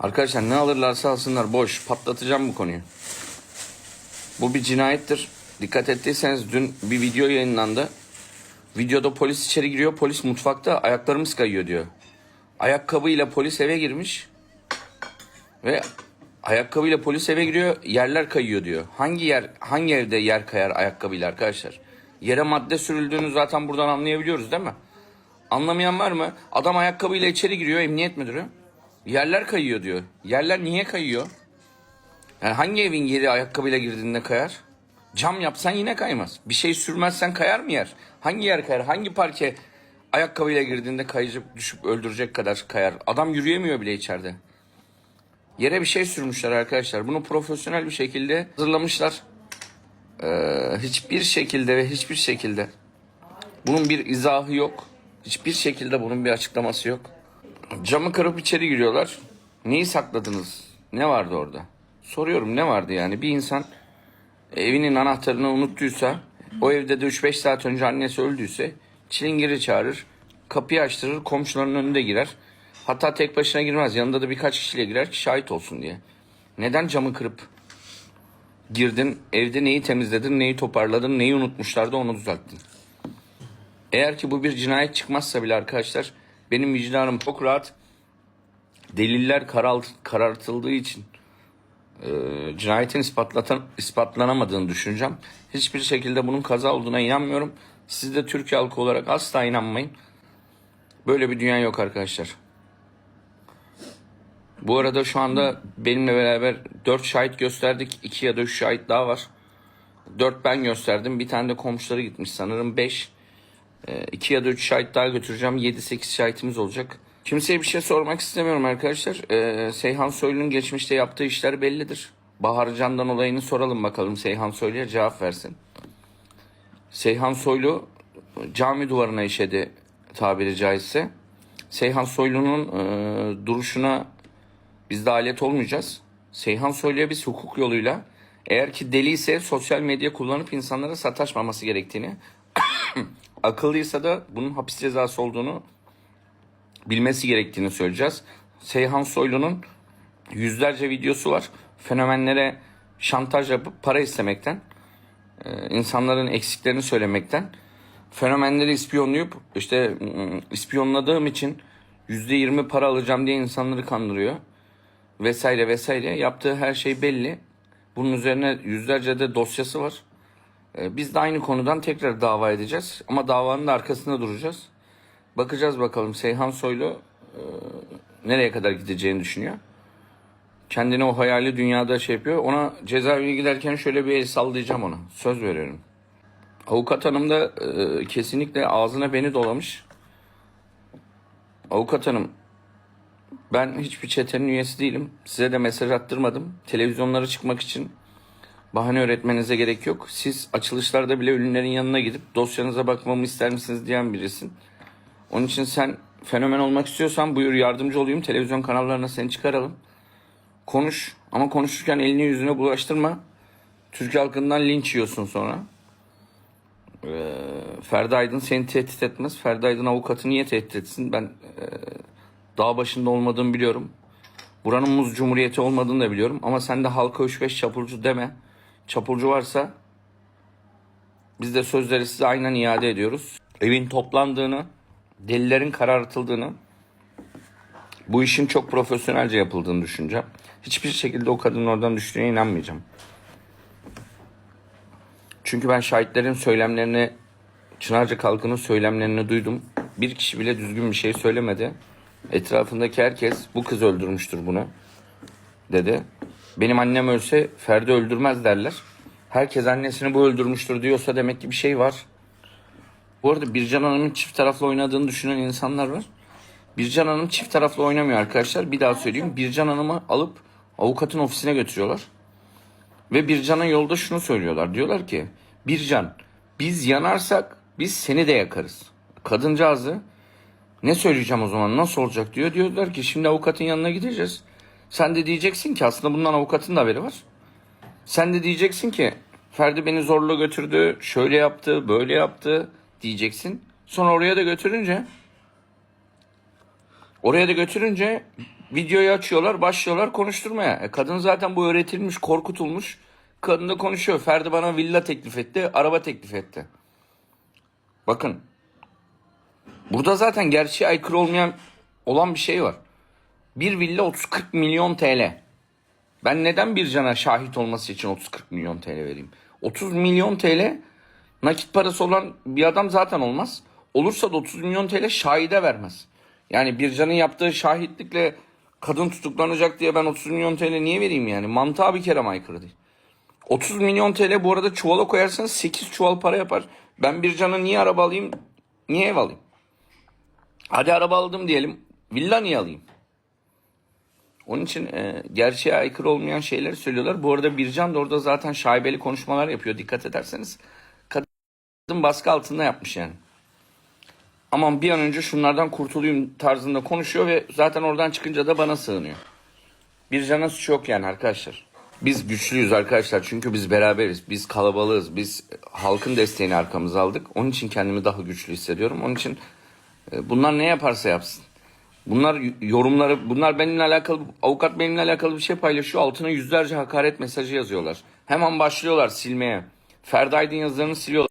Arkadaşlar ne alırlarsa alsınlar boş. Patlatacağım bu konuyu. Bu bir cinayettir. Dikkat ettiyseniz dün bir video yayınlandı. Videoda polis içeri giriyor. Polis mutfakta ayaklarımız kayıyor diyor. Ayakkabıyla polis eve girmiş. Ve ayakkabıyla polis eve giriyor. Yerler kayıyor diyor. Hangi yer hangi evde yer kayar ayakkabıyla arkadaşlar? Yere madde sürüldüğünü zaten buradan anlayabiliyoruz değil mi? Anlamayan var mı? Adam ayakkabıyla içeri giriyor emniyet müdürü. Yerler kayıyor diyor. Yerler niye kayıyor? Yani hangi evin yeri ayakkabıyla girdiğinde kayar? Cam yapsan yine kaymaz. Bir şey sürmezsen kayar mı yer? Hangi yer kayar? Hangi parke ayakkabıyla girdiğinde kayıcıp düşüp öldürecek kadar kayar? Adam yürüyemiyor bile içeride. Yere bir şey sürmüşler arkadaşlar. Bunu profesyonel bir şekilde hazırlamışlar. Ee, hiçbir şekilde ve hiçbir şekilde bunun bir izahı yok. Hiçbir şekilde bunun bir açıklaması yok. Camı kırıp içeri giriyorlar. Neyi sakladınız? Ne vardı orada? Soruyorum ne vardı yani? Bir insan evinin anahtarını unuttuysa, o evde de 3-5 saat önce annesi öldüyse çilingiri çağırır, kapıyı açtırır, komşuların önünde girer. Hatta tek başına girmez, yanında da birkaç kişiyle girer ki şahit olsun diye. Neden camı kırıp girdin, evde neyi temizledin, neyi toparladın, neyi unutmuşlardı onu düzelttin. Eğer ki bu bir cinayet çıkmazsa bile arkadaşlar benim vicdanım çok rahat. Deliller karalt, karartıldığı için e, cinayetin ispatlatan, ispatlanamadığını düşüneceğim. Hiçbir şekilde bunun kaza olduğuna inanmıyorum. Siz de Türkiye halkı olarak asla inanmayın. Böyle bir dünya yok arkadaşlar. Bu arada şu anda benimle beraber 4 şahit gösterdik. 2 ya da 3 şahit daha var. 4 ben gösterdim. Bir tane de komşuları gitmiş sanırım 5. 2 ya da 3 şahit daha götüreceğim. 7-8 şahitimiz olacak. Kimseye bir şey sormak istemiyorum arkadaşlar. Ee, Seyhan Soylu'nun geçmişte yaptığı işler bellidir. Bahar Candan olayını soralım bakalım Seyhan Soylu'ya cevap versin. Seyhan Soylu cami duvarına işedi tabiri caizse. Seyhan Soylu'nun e, duruşuna biz de alet olmayacağız. Seyhan Soylu'ya biz hukuk yoluyla eğer ki deli ise sosyal medya kullanıp insanlara sataşmaması gerektiğini akıllıysa da bunun hapis cezası olduğunu bilmesi gerektiğini söyleyeceğiz. Seyhan Soylu'nun yüzlerce videosu var. Fenomenlere şantaj yapıp para istemekten, e, insanların eksiklerini söylemekten, fenomenleri ispiyonlayıp işte mm, ispiyonladığım için %20 para alacağım diye insanları kandırıyor. Vesaire vesaire. Yaptığı her şey belli. Bunun üzerine yüzlerce de dosyası var. Ee, Biz de aynı konudan tekrar dava edeceğiz. Ama davanın da arkasında duracağız. Bakacağız bakalım Seyhan Soylu e, nereye kadar gideceğini düşünüyor. Kendini o hayali dünyada şey yapıyor. Ona cezaevine giderken şöyle bir el sallayacağım ona. Söz veriyorum. Avukat hanım da e, kesinlikle ağzına beni dolamış. Avukat hanım ben hiçbir çetenin üyesi değilim. Size de mesaj attırmadım. Televizyonlara çıkmak için bahane öğretmenize gerek yok. Siz açılışlarda bile ünlülerin yanına gidip dosyanıza bakmamı ister misiniz diyen birisin. Onun için sen fenomen olmak istiyorsan buyur yardımcı olayım. Televizyon kanallarına seni çıkaralım. Konuş ama konuşurken elini yüzüne bulaştırma. Türk halkından linç yiyorsun sonra. Ee, Ferdi Aydın seni tehdit etmez. Ferdi Aydın avukatı niye tehdit etsin? Ben e, dağ başında olmadığımı biliyorum. Buranın muz cumhuriyeti olmadığını da biliyorum. Ama sen de halka 3-5 çapulcu deme. Çapulcu varsa biz de sözleri size aynen iade ediyoruz. Evin toplandığını, delillerin karartıldığını, bu işin çok profesyonelce yapıldığını düşüneceğim. Hiçbir şekilde o kadının oradan düştüğüne inanmayacağım. Çünkü ben şahitlerin söylemlerini, Çınarcık halkının söylemlerini duydum. Bir kişi bile düzgün bir şey söylemedi. Etrafındaki herkes bu kız öldürmüştür bunu dedi. Benim annem ölse Ferdi öldürmez derler. Herkes annesini bu öldürmüştür diyorsa demek ki bir şey var. Bu arada Bircan Hanım'ın çift taraflı oynadığını düşünen insanlar var. Bircan Hanım çift taraflı oynamıyor arkadaşlar. Bir daha söyleyeyim. Bircan Hanım'ı alıp avukatın ofisine götürüyorlar. Ve Bircan'a yolda şunu söylüyorlar. Diyorlar ki Bircan biz yanarsak biz seni de yakarız. Kadıncağızı ne söyleyeceğim o zaman nasıl olacak diyor. Diyorlar ki şimdi avukatın yanına gideceğiz. Sen de diyeceksin ki aslında bundan avukatın da haberi var. Sen de diyeceksin ki Ferdi beni zorla götürdü, şöyle yaptı, böyle yaptı diyeceksin. Sonra oraya da götürünce oraya da götürünce Videoyu açıyorlar, başlıyorlar konuşturmaya. E, kadın zaten bu öğretilmiş, korkutulmuş. Kadın da konuşuyor. Ferdi bana villa teklif etti, araba teklif etti. Bakın. Burada zaten gerçeğe aykırı olmayan olan bir şey var. Bir villa 30-40 milyon TL. Ben neden bir cana şahit olması için 30-40 milyon TL vereyim? 30 milyon TL nakit parası olan bir adam zaten olmaz. Olursa da 30 milyon TL şahide vermez. Yani bir canın yaptığı şahitlikle kadın tutuklanacak diye ben 30 milyon TL niye vereyim yani? Mantığa bir kere aykırı değil. 30 milyon TL bu arada çuvala koyarsanız 8 çuval para yapar. Ben bir cana niye araba alayım? Niye ev alayım? Hadi araba aldım diyelim. Villa niye alayım? Onun için e, gerçeğe aykırı olmayan şeyleri söylüyorlar. Bu arada Bircan da orada zaten şaibeli konuşmalar yapıyor dikkat ederseniz. Kadın baskı altında yapmış yani. Aman bir an önce şunlardan kurtulayım tarzında konuşuyor ve zaten oradan çıkınca da bana sığınıyor. Bircan'a suç yok yani arkadaşlar. Biz güçlüyüz arkadaşlar çünkü biz beraberiz. Biz kalabalığız. Biz halkın desteğini arkamıza aldık. Onun için kendimi daha güçlü hissediyorum. Onun için e, bunlar ne yaparsa yapsın. Bunlar yorumları, bunlar benimle alakalı, avukat benimle alakalı bir şey paylaşıyor. Altına yüzlerce hakaret mesajı yazıyorlar. Hemen başlıyorlar silmeye. Ferdi Aydın yazılarını siliyorlar.